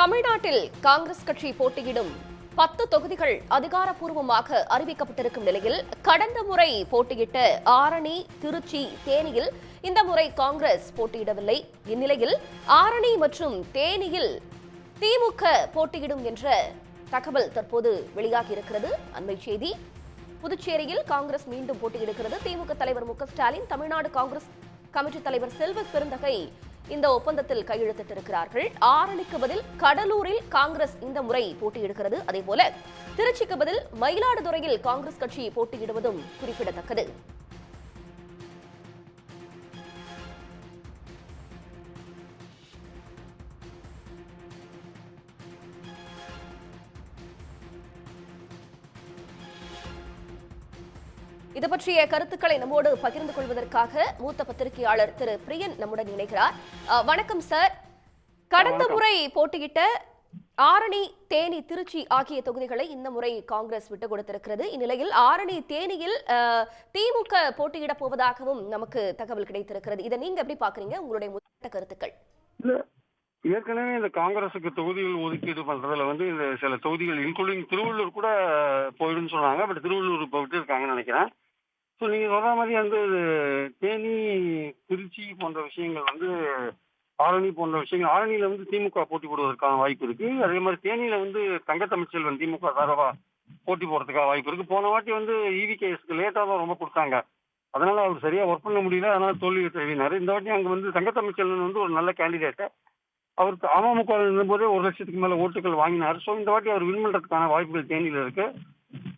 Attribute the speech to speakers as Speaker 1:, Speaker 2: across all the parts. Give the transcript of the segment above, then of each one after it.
Speaker 1: தமிழ்நாட்டில் காங்கிரஸ் கட்சி போட்டியிடும் பத்து தொகுதிகள் அதிகாரப்பூர்வமாக அறிவிக்கப்பட்டிருக்கும் நிலையில் கடந்த முறை போட்டியிட்ட ஆரணி திருச்சி தேனியில் இந்த முறை காங்கிரஸ் போட்டியிடவில்லை. இந்நிலையில் ஆரணி மற்றும் தேனியில் திமுக போட்டியிடும் என்ற தகவல் தற்போது வெளியாகி இருக்கிறது அண்மை செய்தி புதுச்சேரியில் காங்கிரஸ் மீண்டும் போட்டியிடுகிறது. திமுக தலைவர் மு க ஸ்டாலின் தமிழ்நாடு காங்கிரஸ் கமிட்டி தலைவர் செல்வ பெருந்தகை இந்த ஒப்பந்தத்தில் கையெழுத்திட்டிருக்கிறார்கள். ஆரணிக்கு பதில் கடலூரில் காங்கிரஸ் இந்த முறை போட்டியிடுகிறது. அதேபோல திருச்சிக்கு பதில் மயிலாடுதுறையில் காங்கிரஸ் கட்சி போட்டியிடுவதும் குறிப்பிடத்தக்கது. இது பற்றிய கருத்துக்களை நம்மோடு பகிர்ந்து கொள்வதற்காக மூத்த பத்திரிகையாளர் திரு பிரியன் நம்முடன் இணைகிறார். வணக்கம் சார். கடந்த முறை போட்டியிட்ட ஆரணி தேனி திருச்சி ஆகிய தொகுதிகளை இந்த முறை காங்கிரஸ் விட்டுக் கொடுத்திருக்கிறது. இந்நிலையில் ஆரணி தேனியில் திமுக போட்டியிடப் போவதாகவும் நமக்கு தகவல் கிடைத்திருக்கிறது. இதை நீங்க எப்படி பாக்குறீங்க உங்களுடைய முதற்கட்ட கருத்துக்கள்.
Speaker 2: ஏற்கனவே இந்த காங்கிரஸுக்கு தொகுதிகள் ஒதுக்கீடு பண்றதுல வந்து இந்த சில தொகுதிகள் இன்க்ளூடிங் திருவள்ளூர் கூட போயிடுன்னு சொன்னாங்க. பட் திருவள்ளூர் இப்போ விட்டுருக்காங்கன்னு நினைக்கிறேன். ஸோ நீங்கள் சொல்கிற மாதிரி வந்து தேனி திருச்சி போன்ற விஷயங்கள் வந்து ஆரணி போன்ற விஷயங்கள் ஆரணியில் வந்து திமுக போட்டி போடுவதற்கான வாய்ப்பு இருக்கு. அதே மாதிரி தேனியில் வந்து தங்கத்தமிழ்ச்செல்வன் திமுக சார்பாக போட்டி போடுறதுக்காக வாய்ப்பு இருக்கு. போன வாட்டி வந்து இவிகேஎஸ்க்கு லேட்டாக தான் ரொம்ப கொடுத்தாங்க. அதனால அவர் சரியா ஒர்க் பண்ண முடியல. அதனால தோல்வி தெரிவினார் இந்த வாட்டி அங்கே வந்து தங்கத்தமிழ்ச்செல்வன் வந்து ஒரு நல்ல கேண்டிடேட்டு அவருக்கு அமமுக இருந்தபோதே ஒரு லட்சத்துக்கு மேலே ஓட்டுகள் வாங்கினார். ஸோ இந்த வாட்டி அவர் வின் பண்ணுறதுக்கான வாய்ப்புகள் தேனியில் இருக்குது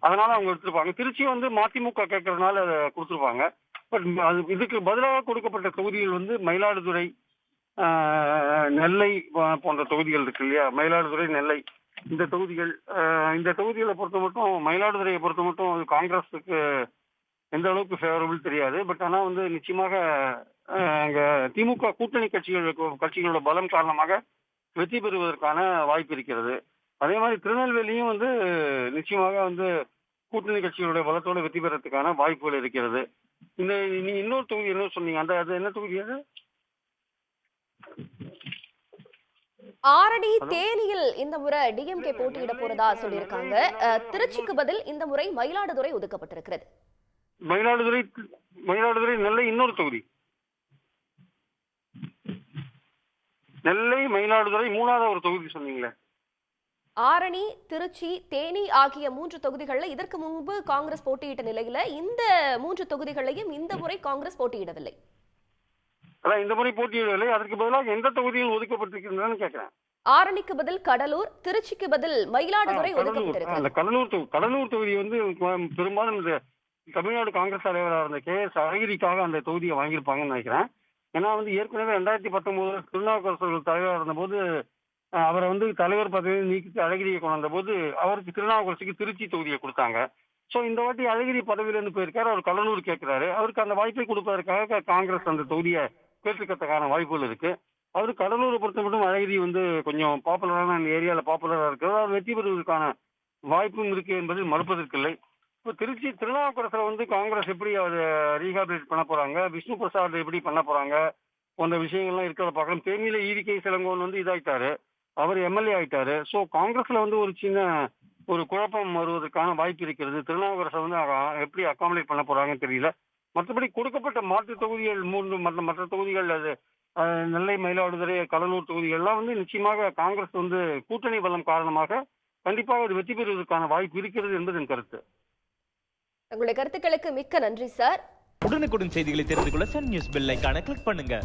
Speaker 2: அதனால அவங்க எடுத்திருப்பாங்க. திருச்சி வந்து மதிமுக கேட்கறதுனால அதை கொடுத்துருப்பாங்க. பட் அது இதுக்கு பதிலாக கொடுக்கப்பட்ட தொகுதிகள் வந்து மயிலாடுதுறை நெல்லை போன்ற தொகுதிகள் இருக்கு இல்லையா? மயிலாடுதுறை நெல்லை இந்த தொகுதிகள் இந்த தொகுதிகளை பொறுத்த மட்டும் மயிலாடுதுறையை பொறுத்த மட்டும் அது காங்கிரஸுக்கு எந்த அளவுக்கு ஃபேவரபிள் தெரியாது. பட் ஆனால் வந்து நிச்சயமாக அங்கே திமுக கூட்டணி கட்சிகள் கட்சிகளோட பலம் காரணமாக வெற்றி பெறுவதற்கான வாய்ப்பு இருக்கிறது. அதே மாதிரி திருநெல்வேலியும் வந்து நிச்சயமாக வந்து கூட்டணி கட்சிகளுடைய பலத்தோட வெற்றி பெறதுக்கான வாய்ப்புகள் இருக்கிறது. இந்த நீ இன்னொரு தொகுதி என்ன சொன்னீங்க? அந்த அது என்ன தொகுதி அது?
Speaker 1: ஆரணி தேனியில் இந்த முறை டிஎம்கே போட்டியிட போறதா சொல்லியிருக்காங்க. திருச்சிக்கு பதில் இந்த முறை மயிலாடுதுறை ஒதுக்கப்பட்டிருக்கிறது.
Speaker 2: மயிலாடுதுறை மயிலாடுதுறை நெல்லை இன்னொரு தொகுதி. நெல்லை மயிலாடுதுறை மூணாவது ஒரு தொகுதி சொன்னீங்களே.
Speaker 1: ஆரணி திருச்சி தேனி ஆகிய மூன்று தொகுதிகளில் இதற்கு முன்பு காங்கிரஸ் போட்டியிட்ட நிலையில இந்த மூன்று தொகுதிகளையும் இந்த முறை காங்கிரஸ் போட்டியிடவில்லை.
Speaker 2: அதான் இந்த முறை போட்டியிடவில்லை. அதற்கு பதிலாக எந்த தொகுதியில் ஒதுக்கப்பட்டிருக்கிறதுன்னு கேட்கிறேன்.
Speaker 1: ஆரணிக்கு பதில் கடலூர் திருச்சிக்கு பதில் மயிலாடுதுறை ஒதுக்கப்பட்டிருக்கிறது.
Speaker 2: கடலூர் தொகுதி கடலூர் தொகுதி வந்து பெரும்பாலும் இந்த தமிழ்நாடு காங்கிரஸ் தலைவராக இருந்த கே எஸ் அழகிரிக்காக அந்த தொகுதியை வாங்கியிருப்பாங்கன்னு நினைக்கிறேன். ஏன்னா வந்து ஏற்கனவே ரெண்டாயிரத்தி பத்தொன்பதுல திருநாவுக்கரசு அவர்கள் தலைவராக இருந்தபோது அவரை வந்து தலைவர் பதவி நீக்கி அழகிரியை கொண்டு வந்தபோது அவருக்கு திருநாவுக்கரசுக்கு திருச்சி தொகுதியை கொடுத்தாங்க. ஸோ இந்த வாட்டி அழகிரி பதவியிலேருந்து போயிருக்காரு அவர் கடலூர் கேட்கிறாரு. அவருக்கு அந்த வாய்ப்பை கொடுப்பதற்காக காங்கிரஸ் அந்த தொகுதியை கேட்டுக்கிறதுக்கான வாய்ப்புகள் இருக்கு. அவர் கடலூரை பொறுத்த மட்டும் அழகிரி வந்து கொஞ்சம் பாப்புலரான அந்த ஏரியாவில் பாப்புலராக இருக்கிறது அவர் வெற்றி பெறுவதற்கான வாய்ப்பும் இருக்கு என்பது மறுப்பதற்கில்லை. இப்போ திருச்சி திருநாவுக்கரசில் வந்து காங்கிரஸ் எப்படி அதை ரீஹாபிலேட் பண்ண போறாங்க? விஷ்ணு பிரசாத் எப்படி பண்ண போறாங்க? போன்ற விஷயங்கள்லாம் இருக்கிறத பார்க்கலாம். தேனியில ஈவிகே சிலங்கோன் வந்து இதாயிட்டாரு. அவர் எம்எல்ஏ ஆயிட்டாரு. ஸோ காங்கிரஸ்ல வந்து ஒரு சின்ன ஒரு குழப்பம் வருவதற்கான வாய்ப்பு இருக்கிறது. திருநாவுக்கரசை வந்து எப்படி அகாமடேட் பண்ண போறாங்கன்னு தெரியல. மற்றபடி கொடுக்கப்பட்ட மாற்று தொகுதிகள் மூன்று மற்ற மற்ற தொகுதிகள் அது நெல்லை மயிலாடுதுறை கடலூர் தொகுதிகள்லாம் வந்து நிச்சயமாக காங்கிரஸ் வந்து கூட்டணி பலம் காரணமாக கண்டிப்பாக அது வெற்றி பெறுவதற்கான வாய்ப்பு இருக்கிறது என்பது என் கருத்து.
Speaker 1: உங்களுடைய கருத்துக்களுக்கு மிக்க நன்றி சார்.
Speaker 3: உடனுக்குடன் செய்திகளை தெரிந்து கொள்ள சன் நியூஸ் பெல் கிளிக் பண்ணுங்க.